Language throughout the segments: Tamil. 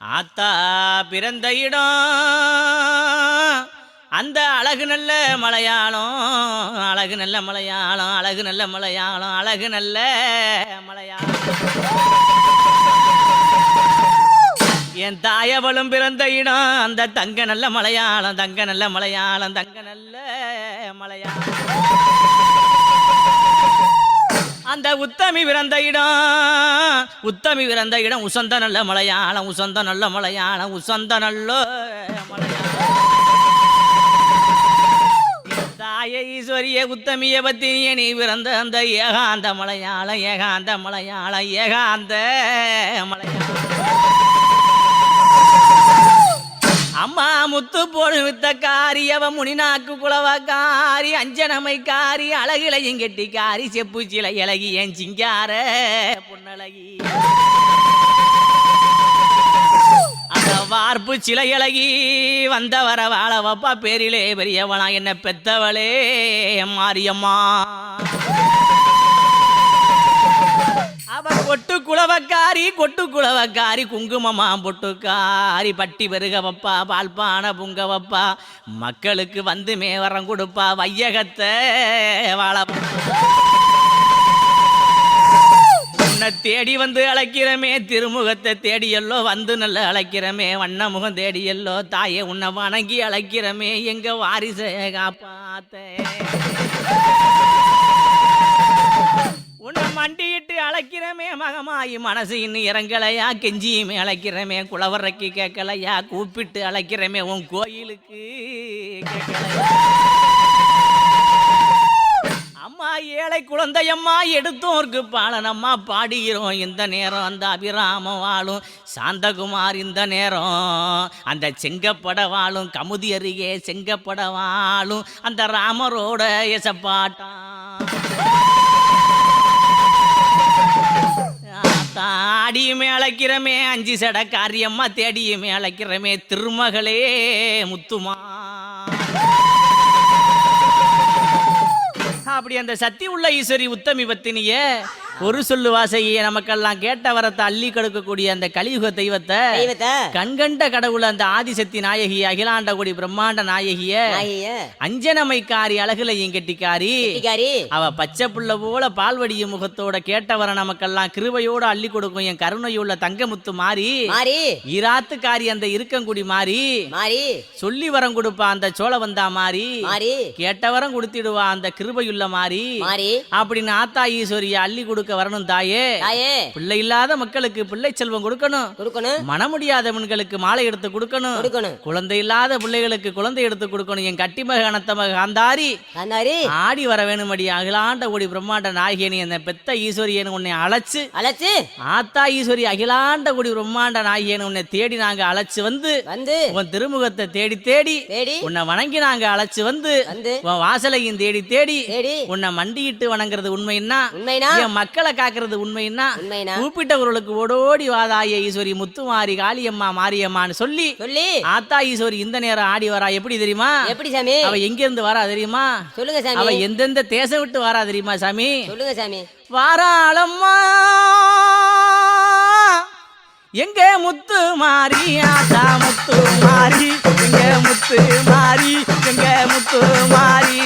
ஆத்தா பிறந்த இடம். அந்த அழகு நல்ல மலையாளம் அழகு நல்ல மலையாளம் அழகு நல்ல மலையாளம் அழகு நல்ல மலையாளம். என் தாயவளும் பிறந்த இடம் அந்த தங்க நல்ல மலையாளம் தங்க நல்ல மலையாளம் தங்க நல்ல மலையாளம். அந்த உத்தமி பிறந்த இடம். உத்தமி பிறந்த இடம் உசந்த நல்ல மலையாளம் உசந்த நல்ல மலையாளம் உசந்த நல்ல மலையாளம். தாய ஈஸ்வரிய உத்தமிய பத்தினிய நீ பிறந்த அந்த ஏகாந்த மலையாளம் ஏகாந்த மலையாளம் ஏகாந்த மலையாளம். அம்மா முத்து போடு வித்த காரி அவ முனிநாக்கு குளவக்காரி அஞ்சனமை காரி அழகிலையும் கெட்டி காரி செப்பு சில இலகி என் சிங்கார புன்னழகி. வார்ப்பு சில இலகி வந்தவர வாழ வப்பா பேரிலே பெரியவளா என்ன பெத்தவளே மாரியம்மா. கொட்டு குளவக்காரி கொட்டு குளவக்காரி குங்குமமா பொட்டுக்காரி பட்டி பெருக வப்பா பால்பான புங்க வப்பா மக்களுக்கு வந்து மேவரம் கொடுப்பா வையகத்தை வாழ உன்னை தேடி வந்து அழைக்கிறமே திருமுகத்தை தேடியல்லோ வந்து நல்ல அழைக்கிறமே வண்ண முகம் தேடி தாயை உன்னை வணங்கி அழைக்கிறமே எங்க வாரிசை காப்பாத்தே. உன்னை மண்டியிட்டு அழைக்கிறமே மகமாயி மனசு இன்னும் இறங்கலையா? கெஞ்சியுமே அழைக்கிறமே குளவரைக்கு கேட்கலையா? கூப்பிட்டு அழைக்கிறமே உன் கோயிலுக்கு அம்மா ஏழை குழந்தையம்மா எடுத்தோர்க்கு பாலனம்மா பாடுகிறோம் இந்த நேரம் அந்த அபிராம வாழும். சாந்தகுமார் இந்த நேரம் அந்த செங்கப்பட வாழும். கமுதி அருகே செங்கப்பட வாழும். அந்த ராமரோட எசப்பாட்டான் ஆடியுமே அழைக்கிறமே அஞ்சு சட காரியம்மா தேடியுமே அழைக்கிறமே திருமகளே முத்துமா. அப்படி அந்த சக்தி உள்ள ஈஸ்வரி உத்தமி பத்தினிய ஒரு சொல்லு வாசகிய நமக்கெல்லாம் கேட்ட வரத்தை அள்ளி கொடுக்கக்கூடிய அந்த கலியுக தெய்வத்தை கண்கண்ட கடவுள் அந்த ஆதிசக்தி நாயகி அகிலாண்டகுடி பிரம்மாண்ட நாயகிய அஞ்சனமைக்காரி அழகுலையும் கெட்டிக்காரி. கெட்டிக்காரி? அவ பச்சை புள்ள போல பால்வடியும் முகத்தோட கேட்டவர நமக்கெல்லாம் கிருபையோட அள்ளி கொடுக்கும் என் கருணையுள்ள தங்கமுத்து மாறி மாறி? ஈராத்துக்காரி அந்த இருக்கங்குடி மாறி சொல்லி வரம் கொடுப்பா அந்த சோழ வந்தா மாறி? கேட்டவரம் கொடுத்திடுவா அந்த கிருபையுள்ள மாறி? அப்படின்னு ஆத்தா ஈஸ்வரிய அள்ளி கொடுக்க வரணும் தாயே. தாயே. பிள்ளை இல்லாத மக்களுக்கு பிள்ளை செல்வம் கொடுக்கணும். கொடுக்கணும். மனமுடியாதவன்களுக்கு மாலை எடுத்து கொடுக்கணும். கொடுக்கணும். குழந்தை இல்லாத பிள்ளைகளுக்கு குழந்தை எடுத்து கொடுக்கணும். என் கட்டிமக அனத்தமக காந்தாரி. காந்தாரி. ஆடி வர வேணுமடி. அகிலாண்ட கோடி பிரம்மாண்ட நாயகினி அந்த பெத்த ஈஸ்வரியன் உன்னை அழைச்சு. அழைச்சு. ஆத்தா ஈஸ்வரி அகிலாண்ட கோடி பிரம்மாண்ட நாயகியன் உன்னை தேடி நாங்க அழைச்சு வந்து. வந்து. உன் திருமுகத்தை தேடி தேடி. தேடி. உன்னை வணங்கி நாங்க அழைச்சு வந்து. வந்து. உன் வாசலையும் தேடி தேடி. தேடி. உன்னை மண்டியிட்டு வணங்குறது உண்மைன்னா. உண்மைனா. என் மக்களை காக்கிறது உண்மைன்னா உண்மைனா? கூப்பிட்டவர்களுக்கு ஓடோடி வாதாய ஈஸ்வரி முத்துமாரி காளியம்மா மாரியம்மான்னு சொல்லி சொல்லி. ஆத்தா ஈஸ்வரி இந்த நேரம் ஆடி வரா. எப்படி தெரியுமா? எப்படி சாமி? அவ எங்க இருந்து வரா தெரியுமா? சொல்லுங்க அவ சாமி எந்தெந்த தேசம் விட்டு வரா தெரியுமா சாமி? சொல்லுங்க சாமி. வாராளம்மா. எங்க முத்து மாறி ஆத்தா முத்து மாறி எங்க முத்து மாறி எங்க முத்து மாறி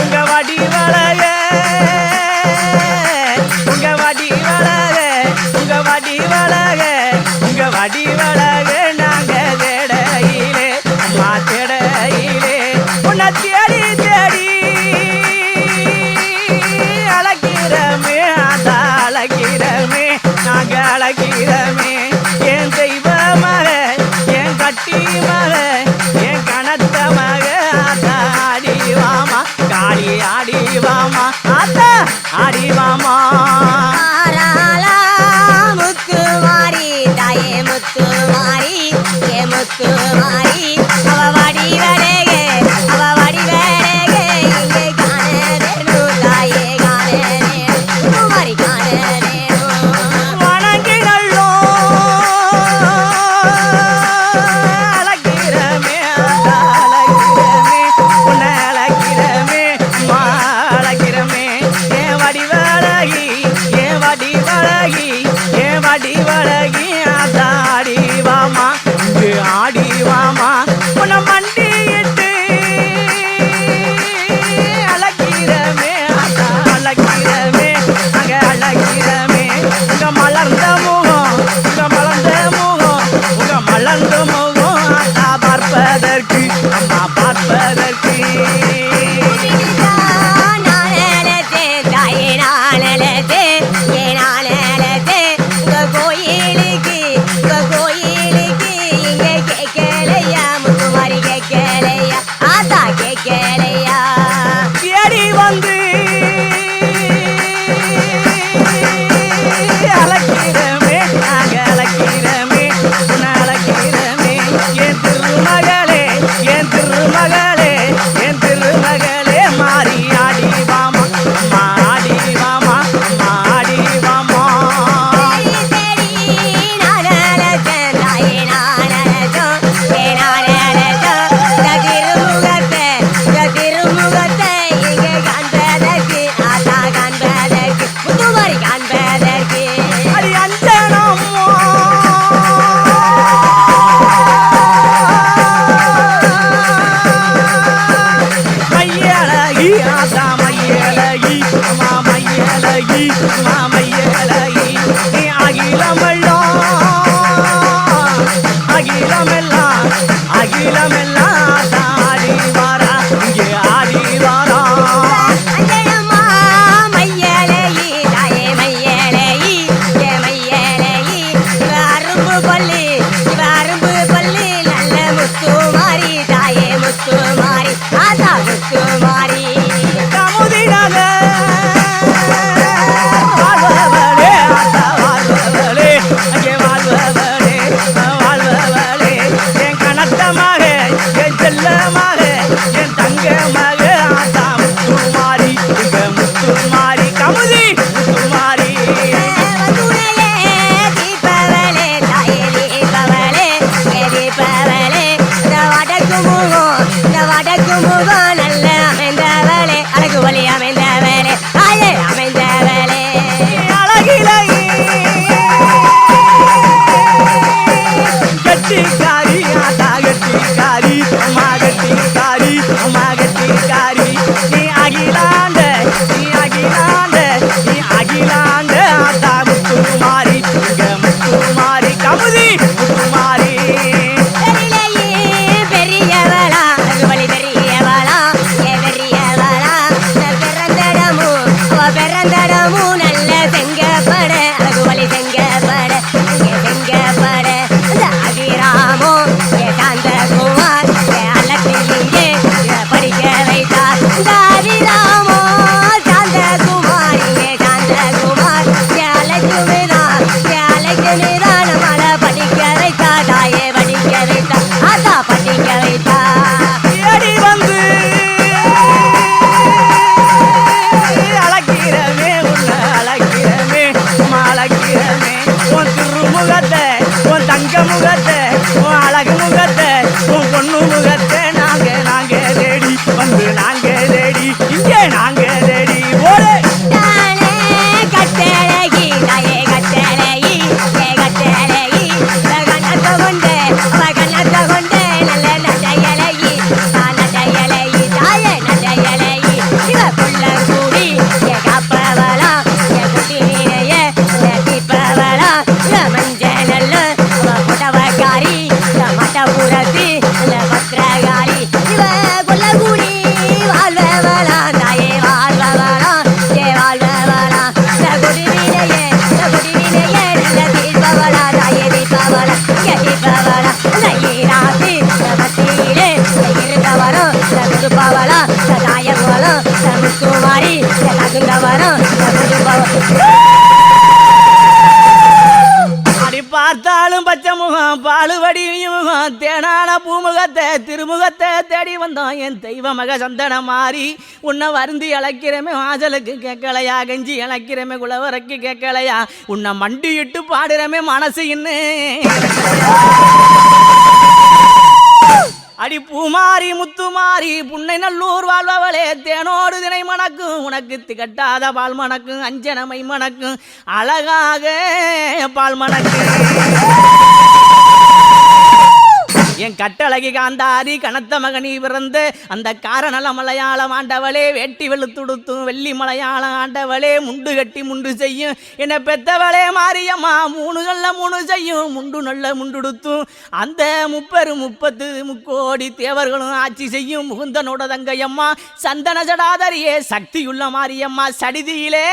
உங்க வடி வளைய உங்க நாங்கள் வளக மாத்திடையிலே தேடையிலே முத்து তোমার আদা তোমার திருமுகத்தை தேடி வந்தோம் என் தெய்வ மக சந்தன மாறி. உன்னை வருந்தி அழைக்கிறமே வாசலுக்கு கேட்கலையா கஞ்சி அழைக்கிறமே குலவரக்கு கேட்கலையா? உன்னை மண்டியிட்டு பாடுறமே மனசு இன்னும் அடி பூமாரி முத்துமாரி புன்னை நல்லூர் வாழ்பவளே தேனோடு தினை மணக்கும் உனக்கு திகட்டாத பால் மணக்கும் அஞ்சனமை மணக்கும் அழகாக பால் மணக்கு. என் கட்டழகி காந்தாரி கனத்த மகனி பிறந்து அந்த காரணல மலையாளம் ஆண்டவளே வேட்டி வெளுத்துடுத்தும் வெள்ளி மலையாளம் ஆண்டவளே முண்டு கட்டி முண்டு செய்யும். என்னை பெத்தவளே மாரியம்மா மூணு நல்ல மூணு செய்யும். முண்டு நல்ல முண்டுடுத்தும். அந்த முப்பெரு முப்பத்து முக்கோடி தேவர்களும் ஆட்சி செய்யும். முகுந்தனோட தங்கையம்மா சந்தன ஜடாதரியே சக்தியுள்ள மாரியம்மா சடிதியிலே.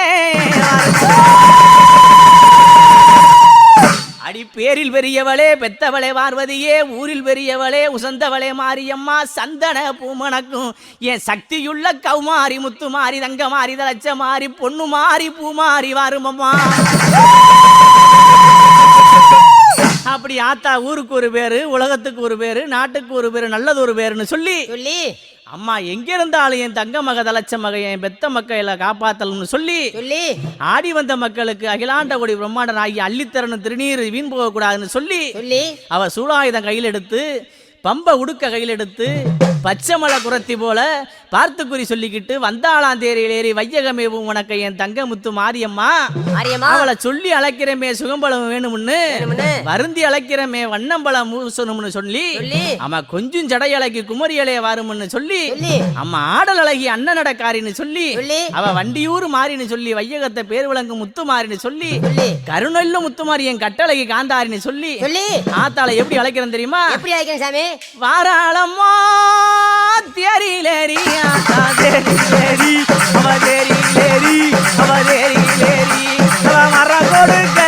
பேரில் பெரியவளே பெத்தவளே பார்வதியே ஊரில் பெரியவளே உசந்தவளே மாரியம்மா சந்தன பூமணக்கும். என் சக்தியுள்ள கௌமாரி தங்க மாறி தலச்ச மாறி பொண்ணு மாறி பூமாரி வாருமம்மா. அப்படி ஆத்தா ஊருக்கு ஒரு பேரு உலகத்துக்கு ஒரு பேரு நாட்டுக்கு ஒரு பேரு நல்லது ஒரு பேருன்னு சொல்லி சொல்லி. அம்மா எங்க இருந்தாலும் என் தங்க மக தலச்ச மக என் பெத்த மக்களை காப்பாத்தலும்னு சொல்லி சொல்லி. ஆடி வந்த மக்களுக்கு அகிலாண்ட கொடி பிரம்மாண்டன் ஆகி அள்ளித்தரணும் திருநீர் வீண் போகக்கூடாதுன்னு சொல்லி சொல்லி. அவ சூடாயுதம் கையில் எடுத்து பம்ப உடுக்க கையில் எடுத்து பச்சை மலை குரத்தி போல பார்த்துக்குறி சொல்லிக்கிட்டு வந்தாளாம் தேரில் ஏறி வையகமேவும் உனக்கு என் தங்க முத்து மாரியம்மா. அவளை சொல்லி அழைக்கிறமே சுகம்பளம் வேணும்னு. வருந்தி அழைக்கிறமே வண்ணம்பழம் மூசணும்னு சொல்லி. அம்மா கொஞ்சம் ஜடை அழகி குமரி அலைய வரும்னு சொல்லி. அம்மா ஆடல் அழகி அண்ணனடக்காரின்னு சொல்லி. சொல்லி. அவ வண்டியூர் மாறின்னு சொல்லி வையகத்தை பேர் விளங்கும் முத்து மாறின்னு சொல்லி. கருணல்ல முத்துமாரி என் கட்டழகி காந்தாரின்னு சொல்லி. ஆத்தாளை எப்படி அழைக்கிறேன் தெரியுமா? எப்படி அழைக்கணும் சாமி? வாராளம்மா. தெரியலேரி அவ தெரியலேரி அவ தெரியலேரி அவ மரம் கொடுக்க.